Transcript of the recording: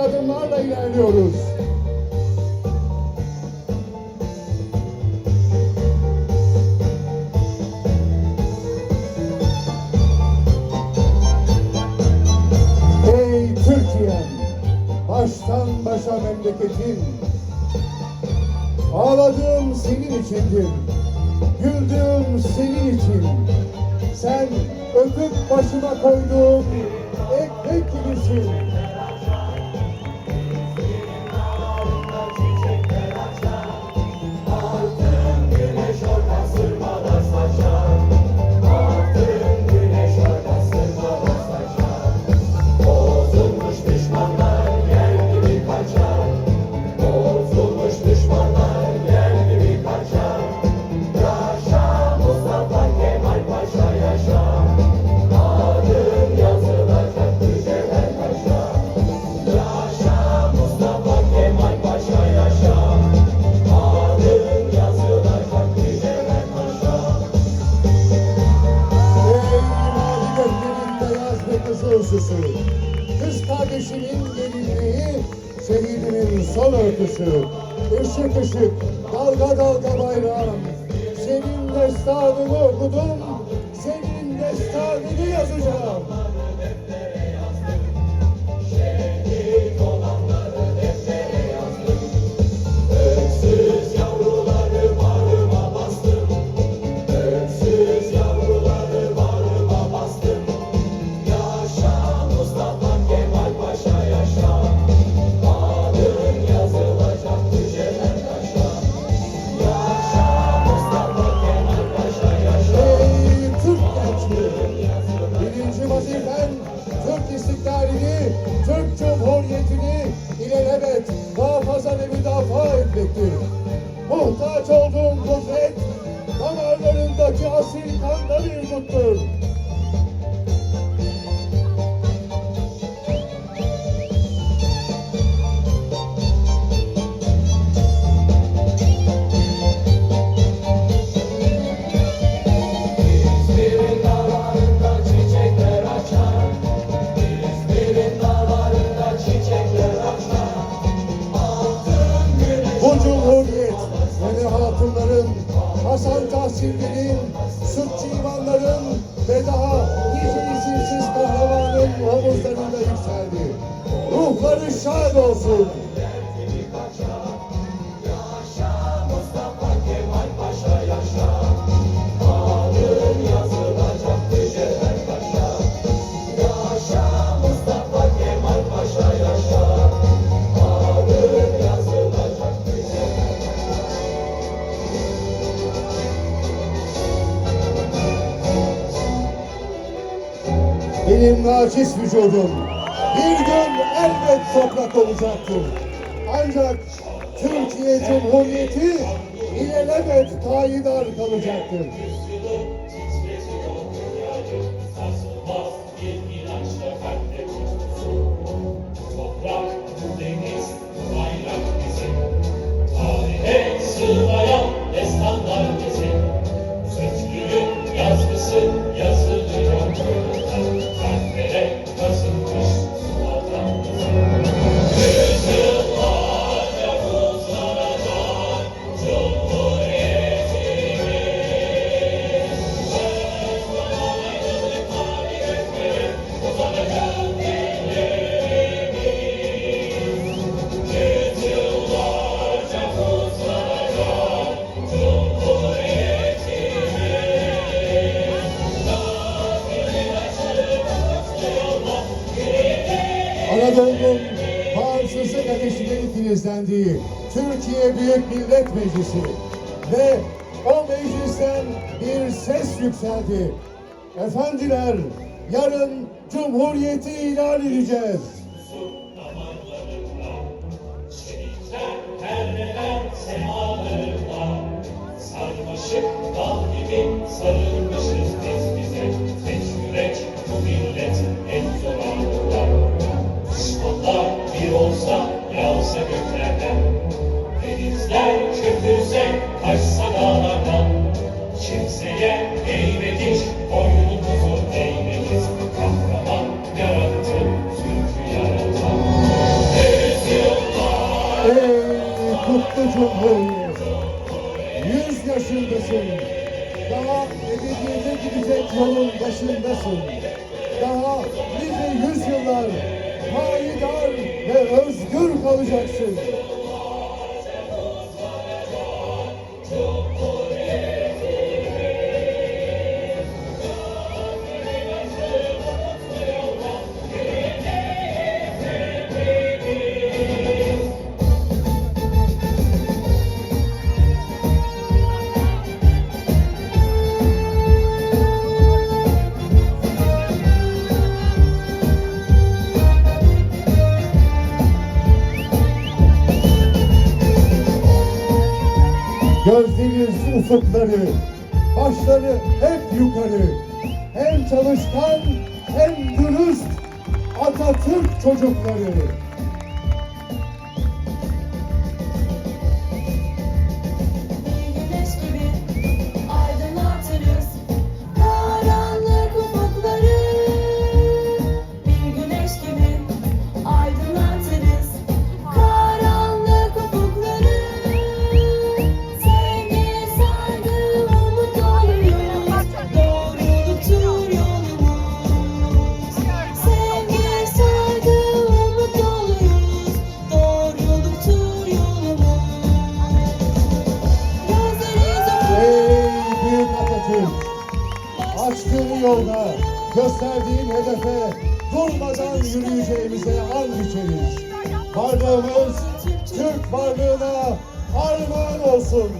adımlarla ilerliyoruz. Ey Türkiye'm, baştan başa memleketin, ağladığım senin içindir, güldüğüm senin için. Sen öpüp başıma koyduğum ekmek gibisin. Son örtüsü, ışık ışık, dalga dalga bayrağım, senin destanını okudum, senin destanını yazacağım. Birinci vazifen Türk istiklalini, Türk Cumhuriyeti'ni ilelebet muhafaza ve müdafaa etmektir. Muhtaç olduğum kudret, damarlarındaki asil kanla bir tuttur. Mene Hatunların, Hasan Tahsili'nin, Sütçü İvanların ve daha nice isimsiz kahramanın omuzlarında yükseldi. Ruhları şad olsun. Benim naçiz vücudum bir gün elbet toprak olacaktır. Ancak Türkiye Cumhuriyeti ilelebet payidar kalacaktır. Filizlendiği Türkiye Büyük Millet Meclisi ve o meclisten bir ses yükseldi. Efendiler, yarın Cumhuriyeti ilan edeceğiz. Cumhuriyet! Yüz yaşındasın. Daha ebediyete gidecek yolun başındasın. Daha nice yüzyıllar manidar ve özgür kalacaksın. Gözleriniz ufukları, başları hep yukarı. Hem çalışkan hem dürüst Atatürk çocukları. Açtığın yolda, gösterdiğin hedefe durmadan yürüyeceğimize and içeriz. Varlığımız Türk varlığına armağan olsun.